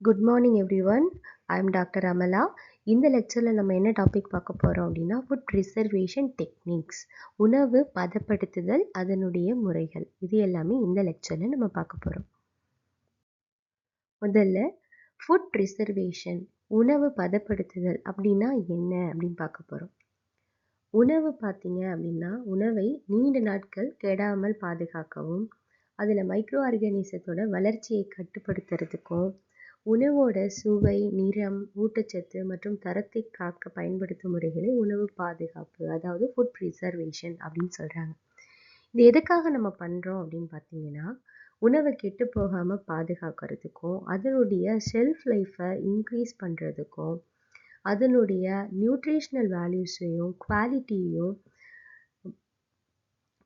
Good morning everyone I am doctor Amala இந்த லெக்சரில் நம்ம என்ன டாபிக் பார்க்க போகிறோம் அப்படின்னா ஃபுட் ப்ரிசர்வேஷன் டெக்னிக்ஸ் உணவு பதப்படுத்துதல் அதனுடைய முறைகள். இது எல்லாமே இந்த லெக்சரில் நம்ம பார்க்க போகிறோம் முதல்ல ஃபுட் ப்ரிசர்வேஷன் உணவு பதப்படுத்துதல் அப்படின்னா என்ன அப்படின்னு பார்க்க போகிறோம் உணவு பார்த்தீங்க அப்படின்னா உணவை நீண்ட நாட்கள் கெடாமல் பாதுகாக்கவும் அதில் மைக்ரோ ஆர்கானிசத்தோட வளர்ச்சியை கட்டுப்படுத்துறதுக்கும் உணவோட சுவை நிறம் ஊட்டச்சத்து மற்றும் தரத்தை காக்க பயன்படுத்தும் முறைகளை உணவு பாதுகாப்பு அதாவது ஃபுட் ப்ரிசர்வேஷன் அப்படின்னு சொல்கிறாங்க இது எதுக்காக நம்ம பண்ணுறோம் அப்படின்னு பார்த்தீங்கன்னா உணவை கெட்டு போகாமல் பாதுகாக்கிறதுக்கும் அதனுடைய ஷெல்ஃப் லைஃப்பை இன்க்ரீஸ் பண்ணுறதுக்கும் அதனுடைய நியூட்ரிஷ்னல் வேல்யூஸையும் குவாலிட்டியையும்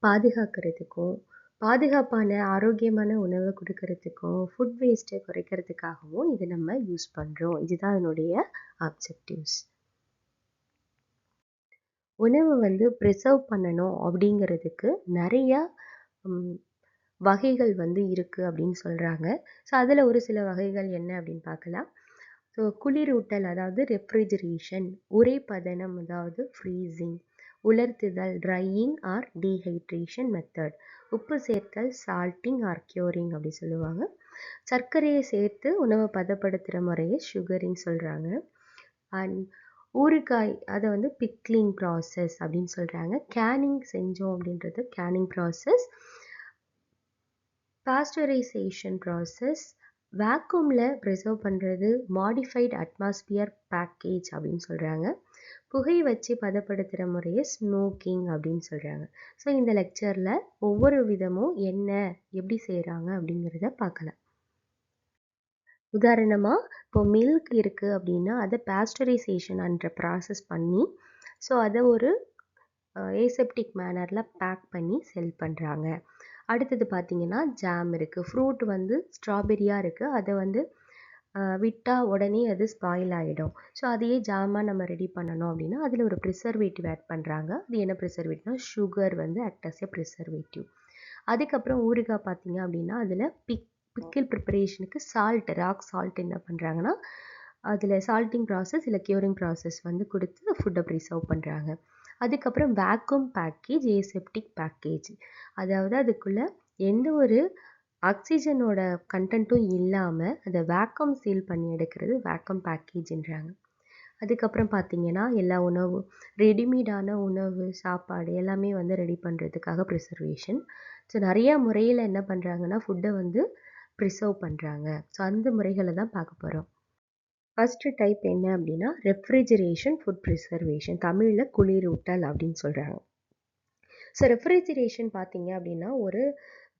பாதுகாக்கிறதுக்கும் பாதுகாப்பான ஆரோக்கியமான உணவை கொடுக்கறதுக்கும் ஃபுட் வேஸ்ட்டை குறைக்கிறதுக்காகவும் இதை நம்ம யூஸ் பண்ணுறோம் இதுதான் அதனுடைய ஆப்ஜெக்டிவ்ஸ் உணவை வந்து ப்ரிசர்வ் பண்ணணும் அப்படிங்கிறதுக்கு நிறையா வகைகள் வந்து இருக்குது அப்படின்னு சொல்கிறாங்க ஸோ அதில் ஒரு சில வகைகள் என்ன அப்படின்னு பார்க்கலாம். ஸோ குளிரூட்டல் அதாவது ரெஃப்ரிஜரேஷன் உரைப்பதனம் அதாவது ஃப்ரீசிங் உலர்த்துதல் ட்ரையிங் ஆர் டீஹைட்ரேஷன் மெத்தட் உப்பு சேர்த்தல் சால்ட்டிங் ஆர் க்யூரிங் அப்படி சொல்லுவாங்க. சர்க்கரையை சேர்த்து உணவை பதப்படுத்துகிற முறையை சுகரிங் சொல்கிறாங்க அண்ட் ஊறுகாய் அதை வந்து பிக்லிங் ப்ராசஸ் அப்படின்னு சொல்கிறாங்க கேனிங் செஞ்சோம் அப்படின்றது கேனிங் ப்ராசஸ் பாஸ்டரைசேஷன் ப்ராசஸ் வேக்யூமில் ப்ரிசர்வ் பண்ணுறது மாடிஃபைட் அட்மாஸ்பியர் பேக்கேஜ் அப்படின்னு சொல்கிறாங்க புகை வச்சு பதப்படுத்துகிற முறையை ஸ்மோக்கிங் அப்படின்னு சொல்கிறாங்க ஸோ இந்த லெக்சரில் ஒவ்வொரு விதமும் என்ன எப்படி செய்கிறாங்க அப்படிங்கிறத பார்க்கலாம். உதாரணமாக இப்போ மில்க் இருக்குது அப்படின்னா அதை பேஸ்டரைசேஷன்ன்ற ப்ராசஸ் பண்ணி ஸோ அதை ஒரு ஏசெப்டிக் மேனரில் பேக் பண்ணி செல் பண்ணுறாங்க அடுத்தது பார்த்திங்கன்னா ஜாம் இருக்குது ஃப்ரூட் வந்து ஸ்ட்ராபெரியாக இருக்குது அதை வந்து விட்டால் உடனே அது ஸ்பாயில் ஆகிடும் ஸோ அதையே ஜாமாக நம்ம ரெடி பண்ணணும் அப்படின்னா அதில் ஒரு ப்ரிசர்வேட்டிவ் ஆட் பண்ணுறாங்க அது என்ன ப்ரிசர்வேட்டிவ்னா சுகர் வந்து ஆக்ட் அஸ் எ ப்ரிசர்வேட்டிவ் அதுக்கப்புறம் ஊறுகாய் பார்த்தீங்க அப்படின்னா அதில் பிக் பிக்கிள் ப்ரிப்பரேஷனுக்கு சால்ட் ராக் சால்ட் என்ன பண்ணுறாங்கன்னா அதில் சால்ட்டிங் ப்ராசஸ் இல்லை க்யூரிங் ப்ராசஸ் வந்து கொடுத்து ஃபுட்டை ப்ரிசர்வ் பண்ணுறாங்க அதுக்கப்புறம் வேக்யூம் பேக்கேஜ் ஏசெப்டிக் பேக்கேஜ் அதாவது அதுக்குள்ளே எந்த ஒரு ஆக்சிஜனோட கண்டென்ட்டும் இல்லாமல் அதை வேக்கம் சீல் பண்ணி எடுக்கிறது வேக்கம் பேக்கேஜின்றாங்க அதுக்கப்புறம் பார்த்தீங்கன்னா எல்லா உணவும் ரெடிமேடான உணவு சாப்பாடு எல்லாமே வந்து ரெடி பண்ணுறதுக்காக ப்ரிசர்வேஷன் ஸோ நிறையா முறையில் என்ன பண்ணுறாங்கன்னா ஃபுட்டை வந்து ப்ரிசர்வ் பண்ணுறாங்க ஸோ அந்த முறைகளை தான் பார்க்க போகிறோம் ஃபஸ்ட்டு டைப் என்ன அப்படின்னா ரெஃப்ரிஜரேஷன் ஃபுட் ப்ரிசர்வேஷன் தமிழில் குளிரூட்டல் அப்படின்னு சொல்கிறாங்க ஸோ ரெஃப்ரிஜரேஷன் பார்த்தீங்க அப்படின்னா ஒரு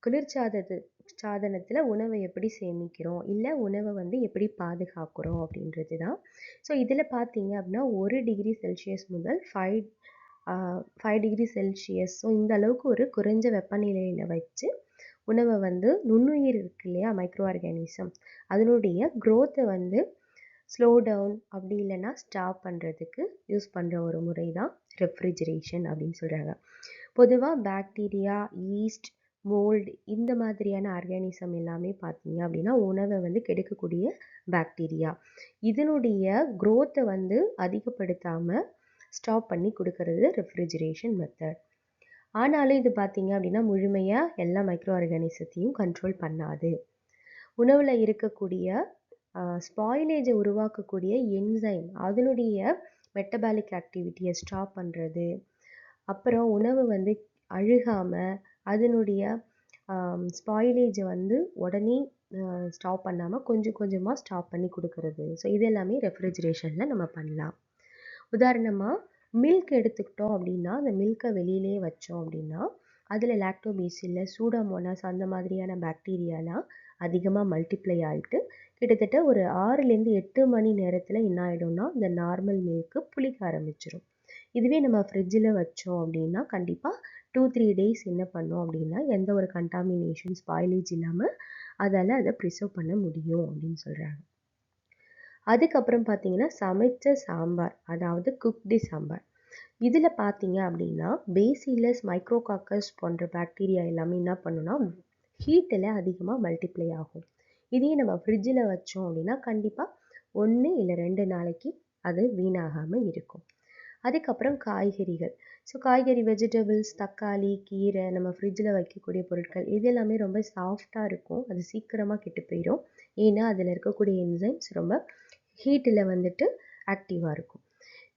குளிர்ச்சாதது சாதனத்தில் உணவை எப்படி சேமிக்கிறோம்? இல்லை உணவை வந்து எப்படி பாதுகாக்கிறோம்? அப்படின்றது தான் ஸோ இதில் பார்த்தீங்க அப்படின்னா ஒரு டிகிரி செல்சியஸ் முதல் five five degree Celsius so இந்த அளவுக்கு ஒரு குறைஞ்ச வெப்பநிலையில் வச்சு உணவை வந்து நுண்ணுயிர் இருக்கு இல்லையா? மைக்ரோ ஆர்கானிசம் அதனுடைய க்ரோத்தை வந்து ஸ்லோ டவுன் அப்படி இல்லைன்னா ஸ்டாப் பண்ணுறதுக்கு யூஸ் பண்ணுற ஒரு முறை தான் ரெஃப்ரிஜரேஷன் அப்படின்னு சொல்கிறாங்க பொதுவாக பாக்டீரியா ஈஸ்ட் மோல்டு இந்த மாதிரியான ஆர்கானிசம் எல்லாமே பார்த்தீங்க அப்படின்னா உணவை வந்து கெடுக்கக்கூடிய பாக்டீரியா இதனுடைய க்ரோத்தை வந்து அதிகப்படுத்தாமல் ஸ்டாப் பண்ணி கொடுக்கறது ரெஃப்ரிஜரேஷன் மெத்தட் ஆனாலும் இது பார்த்தீங்க அப்படின்னா முழுமையாக எல்லா மைக்ரோ ஆர்கானிசத்தையும் கண்ட்ரோல் பண்ணாது. உணவில் இருக்கக்கூடிய ஸ்பாயிலேஜை உருவாக்கக்கூடிய என்சைம் அதனுடைய மெட்டபாலிக் ஆக்டிவிட்டியை ஸ்டாப் பண்ணுறது அப்புறம் உணவு வந்து அழுகாமல் அதனுடைய ஸ்பாயிலேஜை வந்து உடனே ஸ்டாப் பண்ணாமல் கொஞ்சம் கொஞ்சமாக ஸ்டாப் பண்ணி கொடுக்கறது. ஸோ இது எல்லாமே ரெஃப்ரிஜரேஷனில் நம்ம பண்ணலாம். உதாரணமாக மில்க் எடுத்துக்கிட்டோம் அப்படின்னா அந்த மில்கை வெளியிலே வச்சோம் அப்படின்னா அதில் லாக்டோபீசில் சூடாமோனாஸ் அந்த மாதிரியான பாக்டீரியாலாம் அதிகமாக மல்டிப்ளை ஆகிட்டு கிட்டத்தட்ட ஒரு ஆறுலேருந்து எட்டு மணி நேரத்தில் என்ன ஆகிடும்னா இந்த நார்மல் மில்க்கு புளிக்க ஆரம்பிச்சிடும் இதுவே நம்ம ஃப்ரிட்ஜில் வச்சோம் அப்படின்னா கண்டிப்பாக டூ த்ரீ டேஸ் என்ன பண்ணோம் அப்படின்னா எந்த ஒரு கண்டாமினேஷன் ஸ்பாயிலேஜ் இல்லாமல் அதால் அதை ப்ரிசர்வ் பண்ண முடியும் அப்படின்னு சொல்கிறாங்க அதுக்கப்புறம் பார்த்தீங்கன்னா சமைச்ச சாம்பார் அதாவது குக்டு சாம்பார். இதில் பார்த்தீங்க அப்படின்னா பேசிலஸ் மைக்ரோகாக்கஸ் போன்ற பாக்டீரியா எல்லாமே என்ன பண்ணுன்னா ஹீட்டில் அதிகமாக மல்டிப்ளை ஆகும். இதே நம்ம ஃப்ரிட்ஜில் வச்சோம் அப்படின்னா கண்டிப்பாக ஒன்று இல்லை ரெண்டு நாளைக்கு அது வீணாகாமல் இருக்கும். அதுக்கப்புறம் காய்கறிகள். ஸோ காய்கறி வெஜிடபிள்ஸ் தக்காளி கீரை நம்ம ஃப்ரிட்ஜில் வைக்கக்கூடிய பொருட்கள் இது எல்லாமே ரொம்ப சாஃப்டாக இருக்கும். அது சீக்கிரமாக கெட்டு போயிடும் ஏன்னா அதில் இருக்கக்கூடிய என்சைம்ஸ் ரொம்ப ஹீட்டில் வந்துட்டு ஆக்டிவாக இருக்கும்.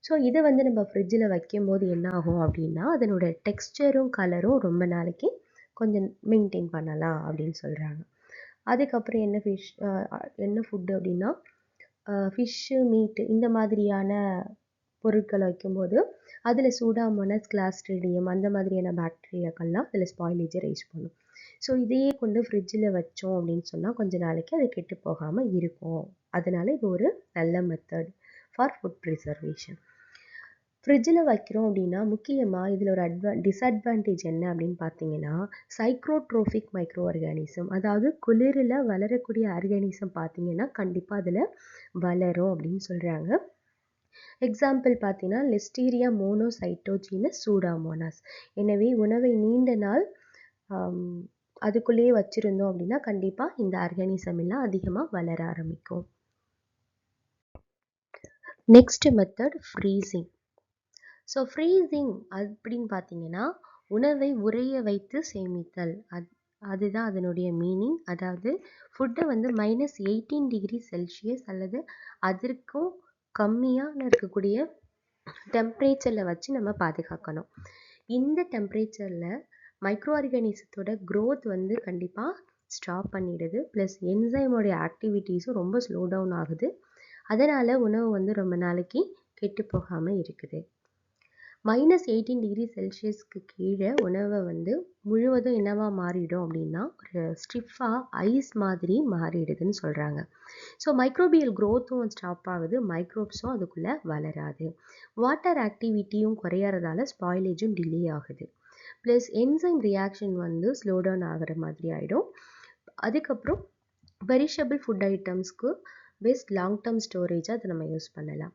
ஸோ இதை வந்து நம்ம ஃப்ரிட்ஜில் வைக்கும்போது என்ன ஆகும் அப்படின்னா அதனோட டெக்ஸ்டரும் கலரும் ரொம்ப நாளைக்கு கொஞ்சம் மெயின்டைன் பண்ணலாம் அப்படின்னு சொல்கிறாங்க அதுக்கப்புறம் என்ன ஃபிஷ் என்ன ஃபுட்டு அப்படின்னா ஃபிஷ்ஷு மீட்டு இந்த மாதிரியான பொருட்களை வைக்கும்போது அதில் சூடாமோனஸ் கிளாஸ்ட்ரிடியம் அந்த மாதிரியான பாக்டீரியாக்கள்லாம் அதில் ஸ்பாயிலேஜை ரைஸ் பண்ணும். ஸோ இதையே கொண்டு ஃப்ரிட்ஜில் வச்சோம் அப்படின்னு சொன்னால் கொஞ்ச நாளைக்கு அது கெட்டு போகாமல் இருக்கும். அதனால இது ஒரு நல்ல மெத்தட் ஃபார் ஃபுட் ப்ரிசர்வேஷன் ஃப்ரிட்ஜில் வைக்கிறோம் அப்படின்னா முக்கியமாக இதில் ஒரு அட்வா டிஸ்அட்வான்டேஜ் என்ன அப்படின்னு பார்த்தீங்கன்னா சைக்ரோட்ரோஃபிக் மைக்ரோ ஆர்கானிசம் அதாவது குளிரில் வளரக்கூடிய ஆர்கானிசம் பார்த்தீங்கன்னா கண்டிப்பாக அதில் வளரும் அப்படின்னு சொல்கிறாங்க எக்ஸாம்பிள் பார்த்தீங்கன்னா லிஸ்டீரியா மோனோசைட்டோஜினஸ் சூடாமோனாஸ் எனவே உணவை நீண்ட நாள் அதுக்குள்ளேயே வச்சுருந்தோம் அப்படின்னா கண்டிப்பாக இந்த ஆர்கானிசம் எல்லாம் அதிகமாக வளர ஆரம்பிக்கும். Next method freezing so freezing அப்படின்னு பார்த்தீங்கன்னா உணவை உறைய வைத்து சேமித்தல். அது அதுதான் அதனுடைய மீனிங் அதாவது ஃபுட்டை வந்து மைனஸ் எயிட்டீன் டிகிரி செல்சியஸ் அல்லது அதற்கும் கம்மியாக இருக்கக்கூடிய டெம்ப்ரேச்சரில் வச்சு நம்ம பாதுகாக்கணும். இந்த டெம்ப்ரேச்சரில் மைக்ரோ ஆர்கானிசத்தோட க்ரோத் வந்து கண்டிப்பாக ஸ்டாப் பண்ணிடுது. ப்ளஸ் என்சைமோடைய ஆக்டிவிட்டீஸும் ரொம்ப ஸ்லோ டவுன் ஆகுது. அதனால் உணவு வந்து ரொம்ப நாளைக்கு கெட்டு போகாமல் இருக்குது. மைனஸ் எயிட்டீன் டிகிரி செல்சியஸ்க்கு கீழே உணவை வந்து முழுவதும் என்னவாக மாறிடும் அப்படின்னா ஒரு ஸ்டிஃபாக ஐஸ் மாதிரி மாறிடுதுன்னு சொல்கிறாங்க ஸோ மைக்ரோபியல் க்ரோத்தும் ஸ்டாப் ஆகுது மைக்ரோப்ஸும் அதுக்குள்ளே வளராது. வாட்டர் ஆக்டிவிட்டியும் குறையறதால ஸ்பாயிலேஜும் டிலே ஆகுது. ப்ளஸ் என்சைம் ரியாக்ஷன் வந்து ஸ்லோ டவுன் ஆகிற மாதிரி ஆகிடும் அதுக்கப்புறம் பெரிஷபிள் ஃபுட் ஐட்டம்ஸ்க்கு பெஸ்ட் லாங் டேர்ம் ஸ்டோரேஜாக அதை நம்ம யூஸ் பண்ணலாம்.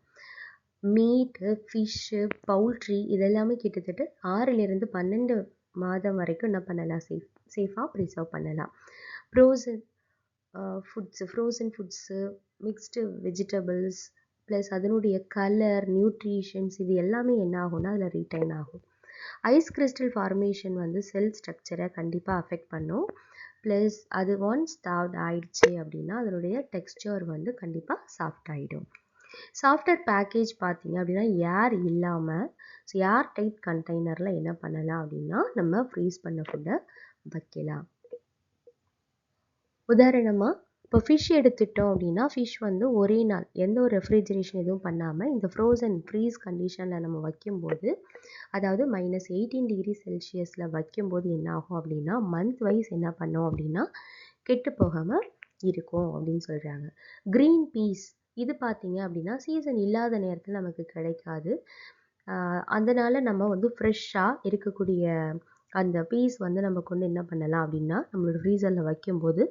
மீட்டு ஃபிஷ்ஷு பவுல்ட்ரி இதெல்லாமே கிட்டத்தட்ட ஆறிலிருந்து பன்னெண்டு மாதம் வரைக்கும் என்ன பண்ணலாம்? சேஃப் சேஃபாக ப்ரிசர்வ் பண்ணலாம். Frozen foods frozen foods mixed vegetables plus அதனுடைய கலர் நியூட்ரிஷன்ஸ் இது எல்லாமே என்ன ஆகும்னா அதில் ரீட்டைன் ஆகும். ஐஸ் கிறிஸ்டல் ஃபார்மேஷன் வந்து செல் ஸ்ட்ரக்சரை கண்டிப்பாக அஃபெக்ட் பண்ணும். ப்ளஸ் அது ஒன்ஸ் தாவ்ட் ஆயிடுச்சு அப்படின்னா அதனுடைய டெக்ஸ்டர் வந்து கண்டிப்பாக சாஃப்ட் ஆகிடும் சாஃப்ட்வேர் பேக்கேஜ் பார்த்தீங்க அப்படின்னா ஏர் இல்லாமல் ஸோ ஏர் டைட் கண்டெய்னரில் என்ன பண்ணலாம் அப்படின்னா நம்ம ஃப்ரீஸ் பண்ண ஃபுட்டை வைக்கலாம். உதாரணமாக இப்போ ஃபிஷ் எடுத்துட்டோம் அப்படின்னா ஃபிஷ் வந்து ஒரே நாள் எந்த ஒரு ரெஃப்ரிஜரேஷன் எதுவும் பண்ணாமல் இந்த ஃப்ரோசன் ஃப்ரீஸ் கண்டிஷனில் நம்ம வைக்கும்போது அதாவது மைனஸ் எயிட்டீன் டிகிரி செல்சியஸில் வைக்கும்போது என்ன ஆகும் அப்படின்னா மந்த் வைஸ் என்ன பண்ணோம் அப்படின்னா கெட்டு போகாமல் இருக்கும் அப்படின்னு சொல்கிறாங்க க்ரீன் பீஸ் இது பார்த்தீங்க அப்படின்னா சீசன் இல்லாத நேரத்தில் நமக்கு கிடைக்காது. அதனால் நம்ம வந்து ஃப்ரெஷ்ஷாக இருக்கக்கூடிய அந்த பீஸ் வந்து நம்ம கொண்டு என்ன பண்ணலாம் அப்படின்னா நம்மளோட ஃப்ரீசரில் வைக்கும்போது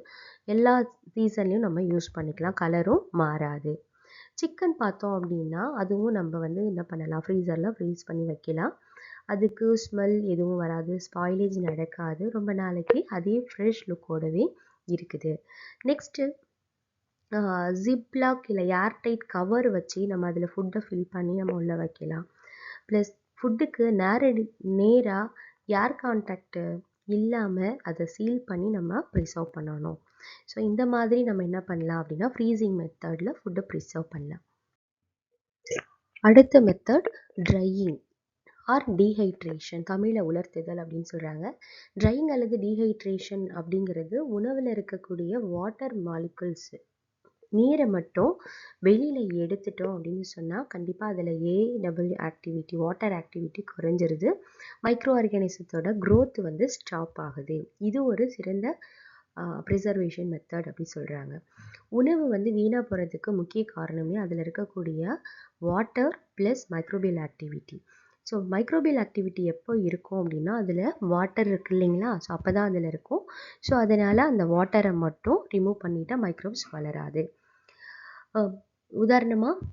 எல்லா சீசன்லேயும் நம்ம யூஸ் பண்ணிக்கலாம். கலரும் மாறாது. சிக்கன் பார்த்தோம் அப்படின்னா அதுவும் நம்ம வந்து என்ன பண்ணலாம்? ஃப்ரீசரில் ஃப்ரீஸ் பண்ணி வைக்கலாம். அதுக்கு ஸ்மெல் எதுவும் வராது. ஸ்பாயிலேஜ் நடக்காது. ரொம்ப நாளைக்கு அதே ஃப்ரெஷ் லுக்கோடவே இருக்குது. நெக்ஸ்ட்டு ஜிப்லாக் இல்லை ஏர்டைட் கவர் வச்சு நம்ம அதில் ஃபுட்டை ஃபில் பண்ணி நம்ம உள்ளே வைக்கலாம். ப்ளஸ் ஃபுட்டுக்கு நேரடி நேராக ஏர் கான்டாக்டு இல்லாமல் அதை சீல் பண்ணி நம்ம ப்ரிசர்வ் பண்ணணும். ஸோ இந்த மாதிரி நம்ம என்ன பண்ணலாம் அப்படின்னா ஃப்ரீசிங் மெத்தடில் ஃபுட்டை ப்ரிசர்வ் பண்ணலாம். அடுத்த மெத்தட் ட்ரையிங் ஆர் டீஹைட்ரேஷன் தமிழில் உலர்த்துதல் அப்படின்னு சொல்கிறாங்க ட்ரையிங் அல்லது டீஹைட்ரேஷன் அப்படிங்கிறது உணவில் இருக்கக்கூடிய வாட்டர் மாலிகுல்ஸ் நீரை மட்டும் வெளியில் எடுத்துட்டோம் அப்படின்னு சொன்னால் கண்டிப்பாக அதில் A A W activity water activity குறைஞ்சிருது. Micro ஆர்கானிசத்தோட க்ரோத் வந்து ஸ்டாப் ஆகுது. இது ஒரு சிறந்த ப்ரிசர்வேஷன் மெத்தட் அப்படி சொல்கிறாங்க உணவு வந்து வீணாக போகிறதுக்கு முக்கிய காரணமே அதில் இருக்கக்கூடிய water plus microbial activity so microbial activity எப்போ இருக்கும் அப்படின்னா அதில் வாட்டர் இருக்கு இல்லைங்களா? ஸோ அப்போ தான் அதில் இருக்கும். ஸோ அதனால் அந்த வாட்டரை மட்டும் ரிமூவ் பண்ணிட்டால் மைக்ரோப்ஸ் வளராது. உதாரணமாக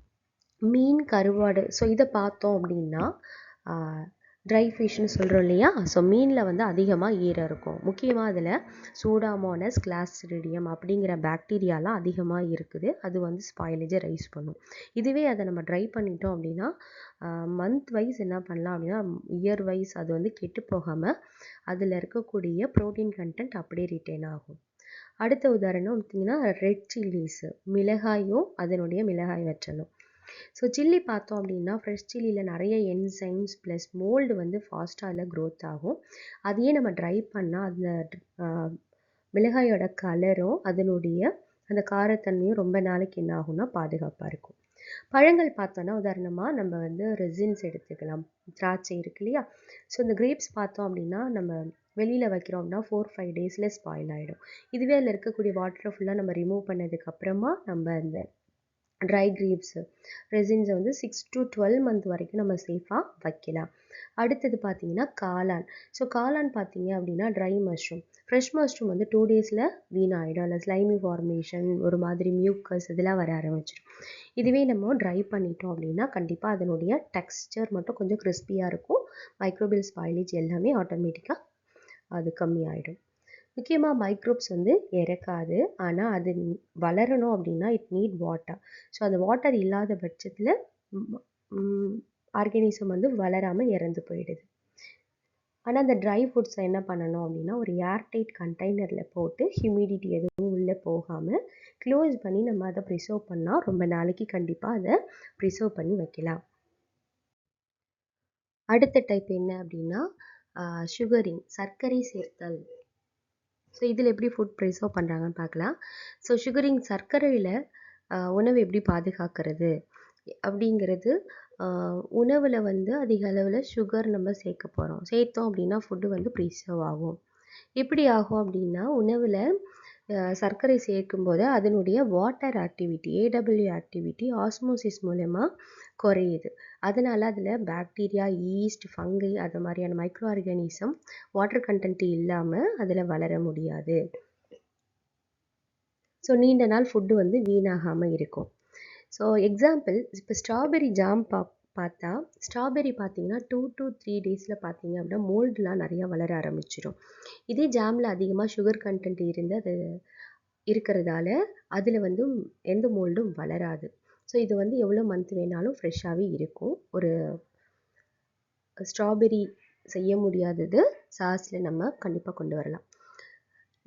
மீன் கருவாடு. ஸோ இதை பார்த்தோம் அப்படின்னா ட்ரை ஃபிஷ்னு சொல்கிறோம் இல்லையா? ஸோ மீனில் வந்து அதிகமாக ஈரம் இருக்கும். முக்கியமாக அதில் சூடாமோனஸ் கிளாஸ்ரிடியம் அப்படிங்கிற பாக்டீரியாலாம் அதிகமாக இருக்குது. அது வந்து ஸ்பாயிலேஜை ரைஸ் பண்ணும். இதுவே அதை நம்ம ட்ரை பண்ணிட்டோம் அப்படின்னா மந்த் வைஸ் என்ன பண்ணலாம் அப்படின்னா இயர் வைஸ் அது வந்து கெட்டு போகாமல் அதில் இருக்கக்கூடிய ப்ரோட்டீன் கண்டென்ட் அப்படியே ரிட்டைன் ஆகும். அடுத்த உதாரணம் பார்த்தீங்கன்னா ரெட் சில்லிஸு மிளகாயும் அதனுடைய மிளகாய் வற்றலும். ஸோ சில்லி பார்த்தோம் அப்படின்னா ஃப்ரெஷ் சில்லியில் நிறைய என்சைம்ஸ் ப்ளஸ் மோல்டு வந்து ஃபாஸ்ட்டாக அதில் க்ரோத் ஆகும். அதையே நம்ம ட்ரை பண்ணால் அந்த மிளகாயோட கலரும் அதனுடைய அந்த காரத்தன்மையும் ரொம்ப நாளைக்கு என்ன ஆகும்னா பாதுகாப்பாக இருக்கும். பழங்கள் பார்த்தோன்னா உதாரணமாக நம்ம வந்து ரெசின்ஸ் எடுத்துக்கலாம். திராட்சை இருக்கு இல்லையா? ஸோ இந்த கிரேப்ஸ் பார்த்தோம் அப்படின்னா நம்ம வெளியில் வைக்கிறோம் அப்படின்னா ஃபோர் ஃபைவ் டேஸில் ஸ்பாயில் ஆகிடும் இதுவே அதில் இருக்கக்கூடிய வாட்டரை ஃபுல்லாக நம்ம ரிமூவ் பண்ணதுக்கப்புறமா நம்ம அந்த ட்ரை கிரேப்ஸு ரெசின்ஸை வந்து சிக்ஸ் டு டுவெல் மந்த் வரைக்கும் நம்ம சேஃபாக வைக்கலாம். அடுத்தது பார்த்தீங்கன்னா காளான். ஸோ காளான் பார்த்தீங்க அப்படின்னா ட்ரை மஷ்ரூம் ஃப்ரெஷ் மஷ்ரூம் வந்து டூ டேஸில் வீணாகிடும் இல்லை ஸ்லைமி ஃபார்மேஷன் ஒரு மாதிரி மியூக்கஸ் இதெல்லாம் வர ஆரம்பிச்சிடும். இதுவே நம்ம ட்ரை பண்ணிட்டோம் அப்படின்னா கண்டிப்பாக அதனுடைய டெக்ஸ்டர் மட்டும் கொஞ்சம் கிறிஸ்பியாக இருக்கும். மைக்ரோபியல் ஸ்பாயிலேஜ் எல்லாமே ஆட்டோமேட்டிக்காக அது கம்மியாயிடும். முக்கியமாக மைக்ரோப்ஸ் வந்து இறக்காது. ஆனால் அது வளரணும் அப்படின்னா இட் நீட் வாட்டர் ஸோ அந்த வாட்டர் இல்லாத பட்சத்தில் ஆர்கானிசம் வந்து வளராமல் இறந்து போயிடுது. ஆனால் அந்த ட்ரை ஃப்ரூட்ஸை என்ன பண்ணணும் அப்படின்னா ஒரு ஏர்டைட் கண்டெய்னரில் போட்டு ஹியூமிடிட்டி எதுவும் உள்ளே போகாமல் க்ளோஸ் பண்ணி நம்ம அதை ப்ரிசர்வ் பண்ணால் ரொம்ப நாளைக்கு கண்டிப்பாக அதை ப்ரிசர்வ் பண்ணி வைக்கலாம். அடுத்த டைப் என்ன அப்படின்னா சுகரிங் சர்க்கரை சேர்த்தல். ஸோ இதில் எப்படி ஃபுட் ப்ரிசர்வ் பண்ணுறாங்கன்னு பார்க்கலாம். ஸோ சுகரிங் சர்க்கரையில் உணவு எப்படி பாதுகாக்கிறது அப்படிங்கிறது உணவில் வந்து அதிக அளவில் சுகர் நம்ம சேர்க்க போகிறோம் சேர்த்தோம் அப்படின்னா ஃபுட்டு வந்து ப்ரிசர்வ் ஆகும். எப்படி ஆகும் அப்படின்னா உணவில் சர்க்கரை சேர்க்கும்போது அதனுடைய water activity A W activity osmosis மூலயமா குறையுது. அதனால் அதில் பாக்டீரியா ஈஸ்ட் ஃபங்கை அது மாதிரியான மைக்ரோ ஆர்கானிசம் வாட்டர் கண்டென்ட் இல்லாமல் அதில் வளர முடியாது. ஸோ நீண்ட நாள் ஃபுட்டு வந்து வீணாகாமல் இருக்கும். ஸோ எக்ஸாம்பிள் இப்போ ஸ்ட்ராபெரி ஜாம் பா பார்த்தா ஸ்ட்ராபெரி பார்த்தீங்கன்னா டூ டு த்ரீ டேஸில் பார்த்தீங்க அப்படின்னா மோல்டுலாம் நிறையா வளர ஆரம்பிச்சிடும் இதே ஜாமில் அதிகமாக சுகர் கண்டென்ட் இருந்து அது இருக்கிறதால அதில் வந்து எந்த மோல்டும் வளராது. ஸோ இது வந்து எவ்வளோ மந்த் வேணாலும் ஃப்ரெஷ்ஷாகவே இருக்கும். ஒரு ஸ்ட்ராபெரி செய்ய முடியாதது சாஸில் நம்ம கண்டிப்பாக கொண்டு வரலாம்.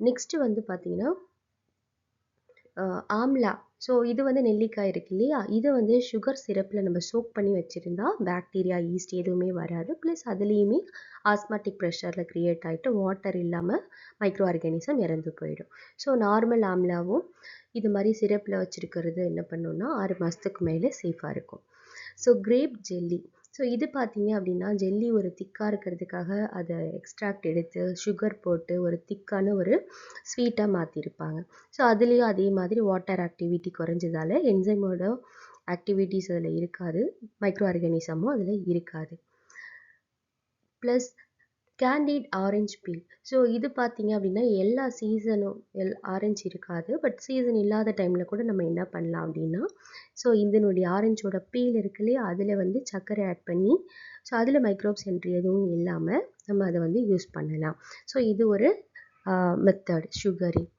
நெக்ஸ்ட்டு வந்து பார்த்திங்கன்னா ஆம்லா. ஸோ இது வந்து நெல்லிக்காய் இருக்கு இல்லையா? இதை வந்து சுகர் சிரப்பில் நம்ம சோக் பண்ணி வச்சுருந்தா பேக்டீரியா ஈஸ்ட் எதுவுமே வராது. ப்ளஸ் அதுலேயுமே ஆஸ்மாட்டிக் ப்ரெஷரில் க்ரியேட் ஆகிட்டு வாட்டர் இல்லாமல் மைக்ரோ ஆர்கானிசம் இறந்து போயிடும். ஸோ நார்மல் ஆம்லாவும் இது மாதிரி சிரப்பில் வச்சுருக்கிறது என்ன பண்ணுன்னா ஆறு மாதத்துக்கு மேலே சேஃபாக இருக்கும். ஸோ கிரேப் ஜெல்லி ஸோ இது பார்த்தீங்க அப்படின்னா ஜெல்லி ஒரு திக்காக இருக்கிறதுக்காக அதை எக்ஸ்ட்ராக்ட் எடுத்து சுகர் போட்டு ஒரு திக்கான ஒரு ஸ்வீட்டாக மாற்றிருப்பாங்க ஸோ அதுலேயும் அதே மாதிரி வாட்டர் ஆக்டிவிட்டி குறைஞ்சதால என்சைமோட ஆக்டிவிட்டிஸ் அதில் இருக்காது. மைக்ரோ ஆர்கானிசமும் அதில் இருக்காது. Plus candied orange peel so இது பார்த்தீங்க அப்படின்னா எல்லா சீசனும் எல் ஆரஞ்சு இருக்காது. பட் சீசன் இல்லாத டைமில் கூட நம்ம என்ன பண்ணலாம் அப்படின்னா ஸோ இதனுடைய ஆரஞ்சோட பீல் இருக்கு இல்லையா? அதில் வந்து சர்க்கரை ஆட் பண்ணி ஸோ அதில் மைக்ரோப்ஸ் என்ட்ரி எதுவும் இல்லாமல் நம்ம அதை வந்து யூஸ் பண்ணலாம். ஸோ இது ஒரு மெத்தட் சுகரிங்